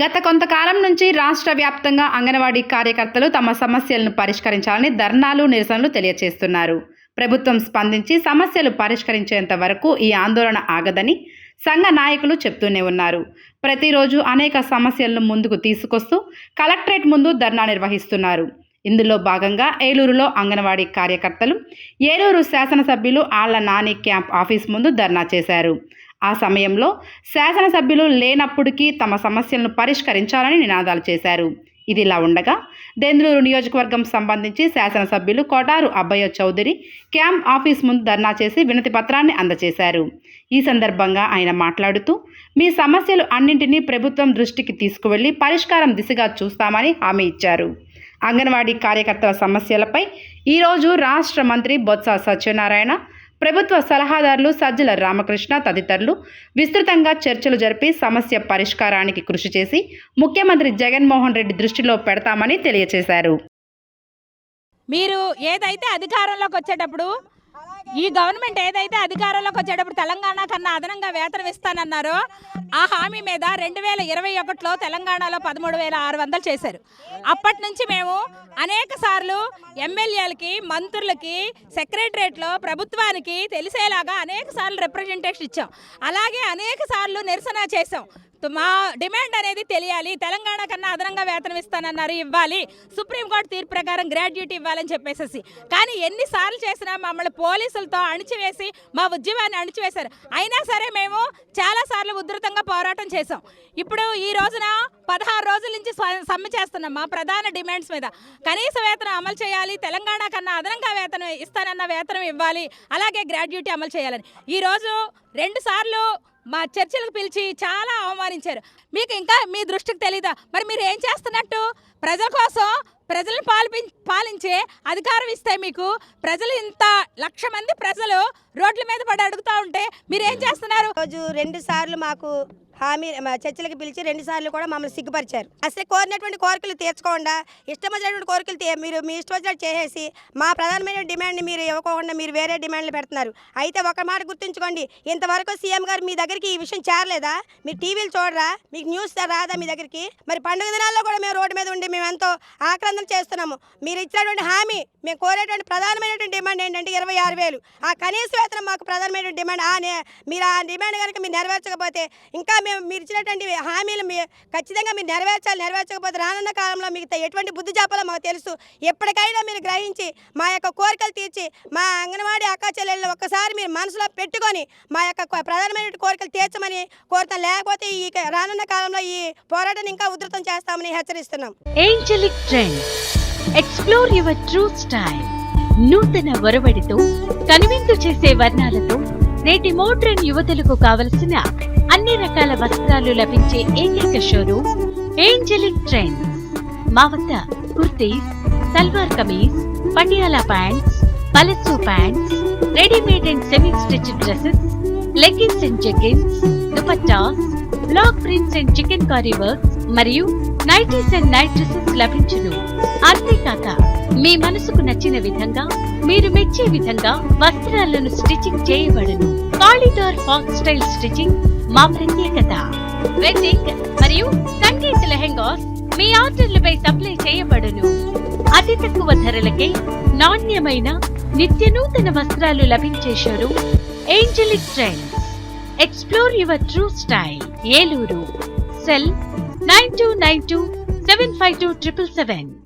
గత కొంతకాలం నుంచి రాష్ట్ర వ్యాప్తంగా అంగన్వాడీ కార్యకర్తలు తమ సమస్యలను పరిష్కరించాలని ధర్నాలు నిరసనలు తెలియజేస్తున్నారు ప్రభుత్వం స్పందించి సమస్యలు పరిష్కరించేంత వరకు ఈ ఆందోళన ఆగదని సంఘ నాయకులు చెప్తూనే ఉన్నారు. ప్రతిరోజు అనేక సమస్యలను ముందుకు తీసుకొస్తూ కలెక్టరేట్ ముందు ధర్నా నిర్వహిస్తున్నారు. ఇందులో భాగంగా ఏలూరులో అంగన్వాడీ కార్యకర్తలు ఏలూరు శాసనసభ్యులు ఆళ్ళ నాని క్యాంప్ ఆఫీస్ ముందు ధర్నా చేశారు. ఆ సమయంలో శాసనసభ్యులు లేనప్పటికీ తమ సమస్యలను పరిష్కరించాలని నినాదాలు చేశారు. ఇదిలా ఉండగా దెందులూరు నియోజకవర్గం సంబంధించి శాసనసభ్యులు కోటారు అబ్బయ్య చౌదరి క్యాంప్ ఆఫీస్ ముందు ధర్నా చేసి వినతి పత్రాన్ని అందజేశారు. ఈ సందర్భంగా ఆయన మాట్లాడుతూ మీ సమస్యలు అన్నింటినీ ప్రభుత్వం దృష్టికి తీసుకువెళ్ళి పరిష్కారం దిశగా చూస్తామని హామీ ఇచ్చారు. అంగన్వాడీ కార్యకర్తల సమస్యలపై ఈరోజు రాష్ట్ర మంత్రి బొత్స సత్యనారాయణ ప్రభుత్వ సలహాదారులు సజ్జల రామకృష్ణ తదితరులు విస్తృతంగా చర్చలు జరిపి సమస్య పరిష్కారానికి కృషి చేసి ముఖ్యమంత్రి జగన్మోహన్ రెడ్డి దృష్టిలో పెడతామని తెలియజేశారు మీరు ఏదైతే అధికారంలోకి వచ్చేటప్పుడు ఈ గవర్నమెంట్ ఏదైతే అధికారంలోకి వచ్చేటప్పుడు తెలంగాణ కన్నా అదనంగా వేతనం ఇస్తానన్నారో ఆ హామీ మీద రెండు వేల ఇరవై ఒకటిలో తెలంగాణలో పదమూడు వేల ఆరు వందలు చేశారు. అప్పటి నుంచి మేము అనేక సార్లు ఎమ్మెల్యేలకి మంత్రులకి సెక్రటరేట్లో ప్రభుత్వానికి తెలిసేలాగా అనేక సార్లు రిప్రజెంటేషన్ ఇచ్చాం. అలాగే అనేక సార్లు నిరసన చేసాం మా డిమాండ్ అనేది తెలియాలి. తెలంగాణ కన్నా అదనంగా వేతనం ఇస్తానన్నారు ఇవ్వాలి. సుప్రీంకోర్టు తీర్పు ప్రకారం గ్రాడ్యుయేట్ ఇవ్వాలని చెప్పేసి కానీ ఎన్నిసార్లు చేసినా మమ్మల్ని పోలీసులతో అణిచివేసి మా ఉద్యమాన్ని అణిచివేశారు. అయినా సరే మేము చాలాసార్లు ఉధృతంగా పోరాటం చేసాం ఇప్పుడు ఈ రోజున పదహారు రోజుల నుంచి సమ్మె చేస్తున్నాం మా ప్రధాన డిమాండ్స్ మీద. కనీస వేతనం అమలు చేయాలి తెలంగాణ కన్నా అదనంగా వేతనం ఇస్తానన్న వేతనం ఇవ్వాలి అలాగే గ్రాడ్యుయేటీ అమలు చేయాలని. ఈరోజు రెండు సార్లు మా చర్చలకు పిలిచి చాలా అవమానించారు. మీకు ఇంకా మీ దృష్టికి తెలీదా? మరి మీరు ఏం చేస్తున్నట్టు? ప్రజల కోసం ప్రజలను పాల్పి పాలించే అధికారం ఇస్తే మీకు ప్రజలు ఇంత లక్ష మంది ప్రజలు రోడ్ల మీద పడి అడుగుతూ ఉంటే మీరు ఏం చేస్తున్నారు? రోజు రెండు సార్లు మాకు హామీ మా చర్చలకు పిలిచి రెండుసార్లు కూడా మమ్మల్ని సిగ్గుపరిచారు. అసలు కోరినటువంటి కోరికలు తీర్చుకోకుండా ఇష్టం వచ్చినటువంటి కోరికలు మీరు మీ ఇష్టం వచ్చినట్టు చేసేసి మా ప్రధానమైన డిమాండ్ని మీరు ఇవ్వకుండా మీరు వేరే డిమాండ్లు పెడుతున్నారు. అయితే ఒక మాట గుర్తుంచుకోండి. ఇంతవరకు సీఎం గారు మీ దగ్గరికి ఈ విషయం చేరలేదా? మీరు టీవీలు చూడరా? మీకు న్యూస్ రాదా మీ దగ్గరికి? మరి పండుగ దినాల్లో కూడా మేము రోడ్డు మీద ఉండి మేము ఎంతో ఆక్రందన చేస్తున్నాము. మీరు ఇచ్చినటువంటి హామీ మేము కోరేటువంటి ప్రధానమైనటువంటి డిమాండ్ ఏంటంటే ఇరవై ఆరు వేలు. ఆ కనీస వేతనం మాకు ప్రధానమైనటువంటి డిమాండ్. ఆ మీరు ఆ డిమాండ్ కనుక మీరు నెరవేర్చకపోతే ఇంకా మేము మీరు ఇచ్చినటువంటి హామీలు మీ ఖచ్చితంగా మీరు నెరవేర్చాలి నెరవేర్చకపోతే రానున్న కాలంలో మీకు ఎటువంటి బుద్ధి చెప్పాలో మాకు తెలుసు. ఎప్పటికైనా మీరు గ్రహించి మా యొక్క కోరికలు తీర్చి మా అంగన్వాడీ అక్క చెల్లెళ్ళు ఒక్కసారి మీరు మనసులో పెట్టుకొని మా యొక్క ప్రధానమైన కోరికలు తీర్చమని కోరుతాం. లేకపోతే ఈ రానున్న కాలంలో ఈ పోరాటం ఇంకా ఉధృతం చేస్తామని హెచ్చరిస్తున్నాం. Angelic Trend explore your true style నూతన ఒరవడితో కనువిందు చేసే వర్ణాలతో నేటి మోడ్రన్ యువతలకు కావలసిన అన్ని రకాల వస్త్రాలు లభించే ఏకైక షోరూమ్ ఏంజలిక్ ట్రెండ్ మా వద్ద kurtis salwar kameez Patiala pants palazzo pants readymade and semi stitch dresses leggings and jeggings dupattas block prints and chikankari works మరియు నైటీస్ అండ్ నైట్ డ్రెస్సెస్ లభించును. అంతేకాక మీ మనసుకు నచ్చిన విధంగా మీరు మెచ్చే విధంగా వస్త్రాలను స్టిచ్చింగ్ చేయబడను. కాలిడార్ ఫాక్ స్టైల్ స్టిచ్చింగ్ మా ప్రత్యేకత. వెడ్డింగ్ మరియు సంగీత్ లెహెంగాస్ మీ ఆర్డర్లపై సప్లై చేయబడును. అతి తక్కువ ధరలకే నాణ్యమైన నిత్య నూతన వస్త్రాలు లభించే showroom Angelic Trends explore your true style Eluru. Cell nine two nine two seven five two triple seven.